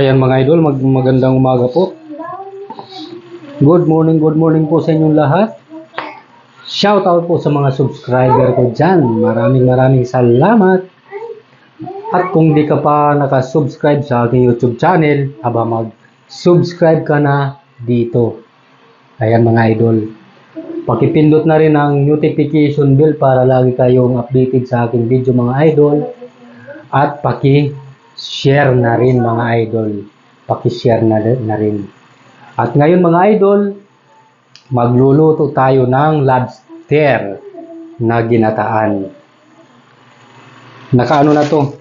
Ayan mga idol, mag magandang umaga po. Good morning, good morning po sa inyong lahat. Shout out po sa mga subscriber ko dyan. Maraming maraming salamat. At kung di ka pa nakasubscribe sa aking YouTube channel, aba mag-subscribe ka na dito. Ayan mga idol. Pakipindot na rin ang notification bell para lagi kayong updated sa aking video mga idol. At paki-share na rin mga idol. Paki-share na, na rin. At ngayon mga idol, magluluto tayo ng lobster na ginataan. Nakaano na to?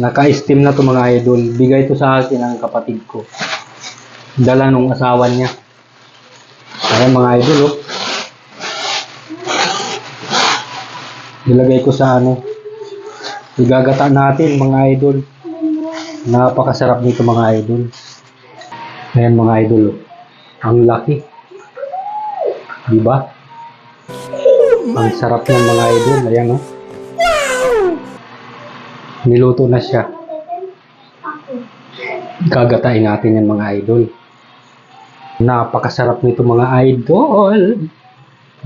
Naka-steam na to mga idol. Bigay to sa akin ng kapatid ko. Dala nung asawa niya. Ayan mga idol oh. Nilagay ko sa ano. Igagata natin mga idol. Napakasarap nito mga idol. Ayan mga idol. Ang laki. Di ba? Ang sarap ng mga idol. Ayan oh. Niluto na siya. Gagatain natin yan mga idol. Napakasarap nito mga idol.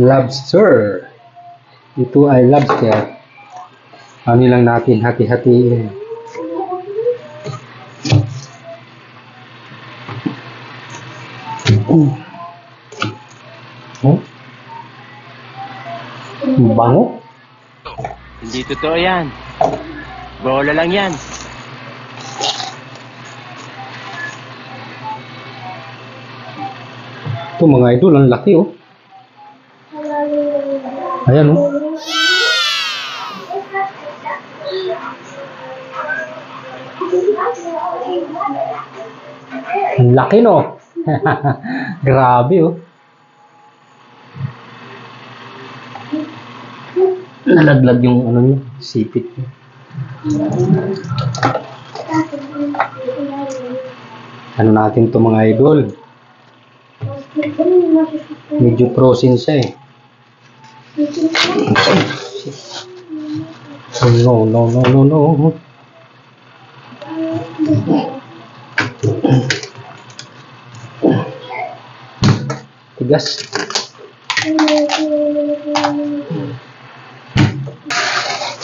Lobster. Ito ay lobster. Ano lang natin hati-hatiin. Oh. Bango. Hindi totoo yan. Bola lang yan. Ito mga idol, ang laki oh. Ayan oh. Laki no. Grabe oh. Nalaglag yung ano niya, sipit niya. Ano natin to mga idol? Medyo frozen siya eh. No, no, no, no, no. Tigas.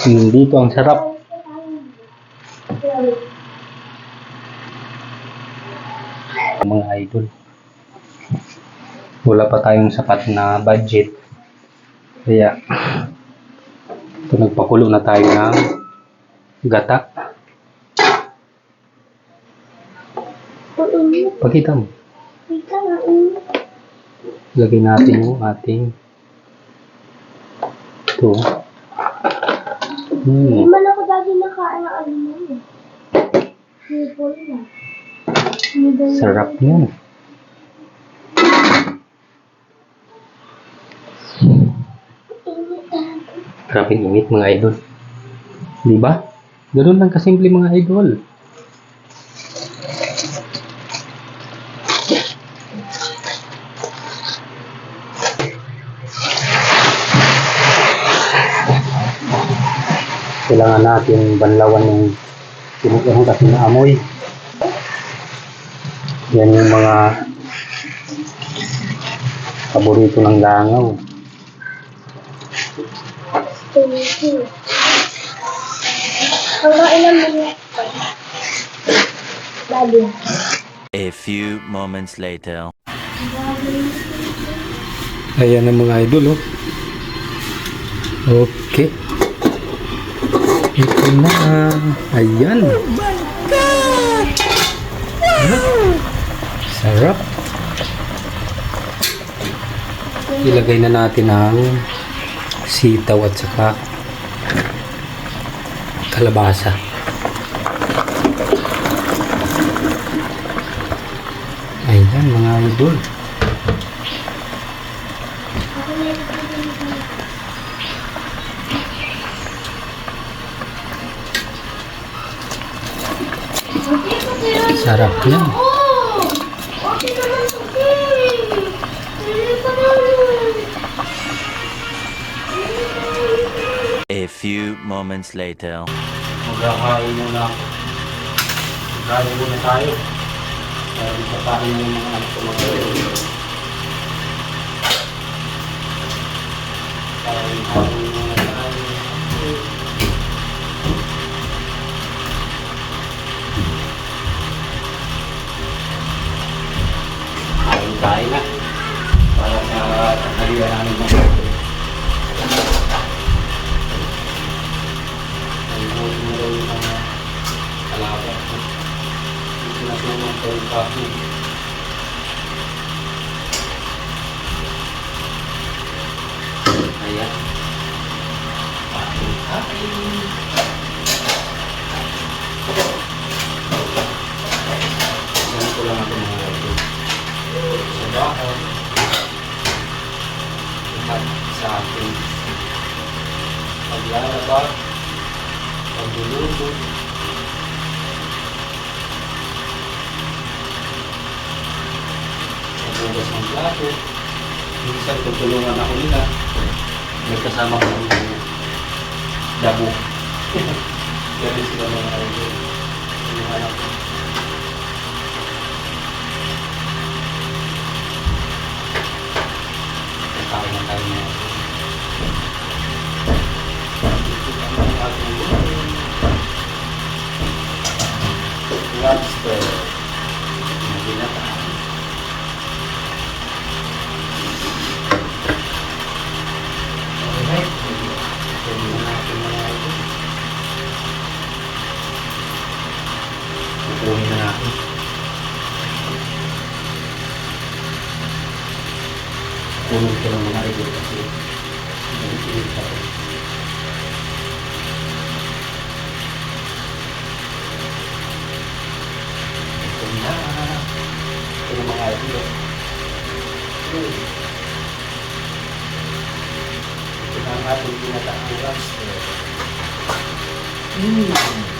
Hmm, dito ang sarap. Mga idol. Wala pa tayong sapat na budget. Kaya, ito nagpakulo na tayo ng gata. Pakita mo. Lagay natin yung ating ito. Hindi Hmm. man ako dati nakain ng ano mo eh. Na. Noodle. Sarap yan. Init talaga. Grabe init mga idol. Di ba? Ganun lang kasimple mga idol. Kailangan natin banlawan yung tinugang kasi na amoy. Yan yung mga paborito ng langaw. A few moments later. Ayan ang mga idol, oh. Okay. Ito na. Ayan. Oh! Sarap. Ilagay na natin ang sitaw at saka kalabasa. Ayan mga idol. Sarap yan. A few moments later. Magkakain muna ako. Kain muna tayo. Para magkakain na yung mga anak ko mga Kain kain Kain na. Para sa tanghalian namin mga Ayun mo daw yung mga alaga. Sinasuman ko yung kaso. Ayan. Kain, kain. Ganito lang ako mga ito. Bahay. Lahat sa akin. Paglalaba. Pagluluto. Pagbugas ng plato. Minsan tutulungan ako nila. May kasama ko ng dabo. Ganun sila mga idol. Yung anak ko. Kakain na tayo na. Kunin ko ng mga ito kasi nag-iinit ako. Ito na. Ito na mga ito. Ito na ang ating pinataang lobster. Mm.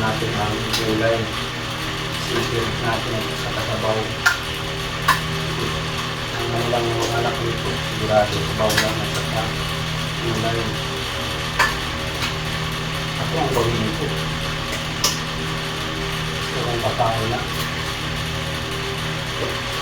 Natin ang gulay. Sisir natin sa katabaw. Ang ano lang yung mga anak nito, sigurado sabaw lang at saka gulay. Ako ang gawin nito. Gusto kong pakain na. Ito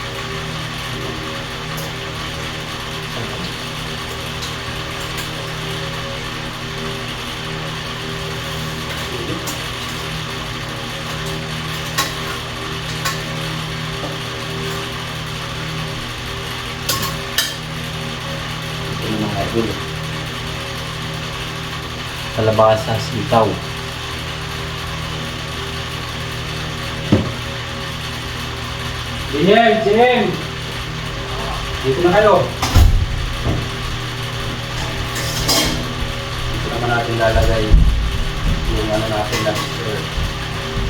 Kalabasa, sitaw. Jim! Jim! Dito na kayo. Dito naman natin lalagay yung ano natin lobster.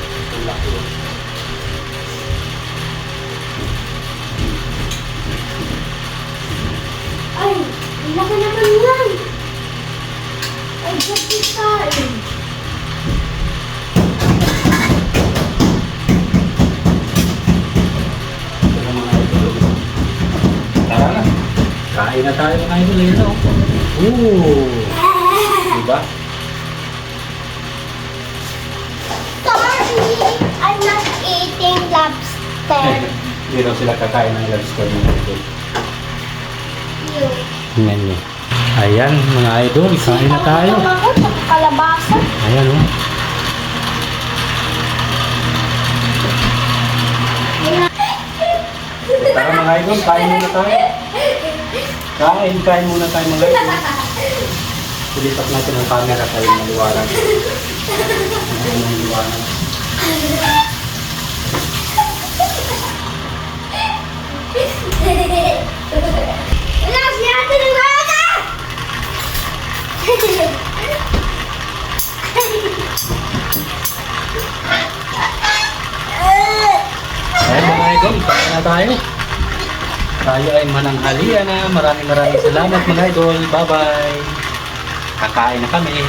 Ito laki. Ay, laki naman yan. Kain? Na tayo mga idol. Ayun na oh. Ooh. Diba? Sorry, I'm not eating lobster. Hindi raw sila kakain ng lobster mga idol. You. Ayan mga idol. Kain na tayo. Kalabasa. Ayan oh. Tara mga idol. Kain muna tayo. Kain, kain muna tayo mga idol. Pilipat natin ang camera tayo maliwanag. Ayan ang liwanag. Wala siya atin ng bata! Ayan mga idol, kain na tayo. Tayo ay mananghalian na. Maraming maraming salamat mga idol. Bye-bye. Kakain na kami.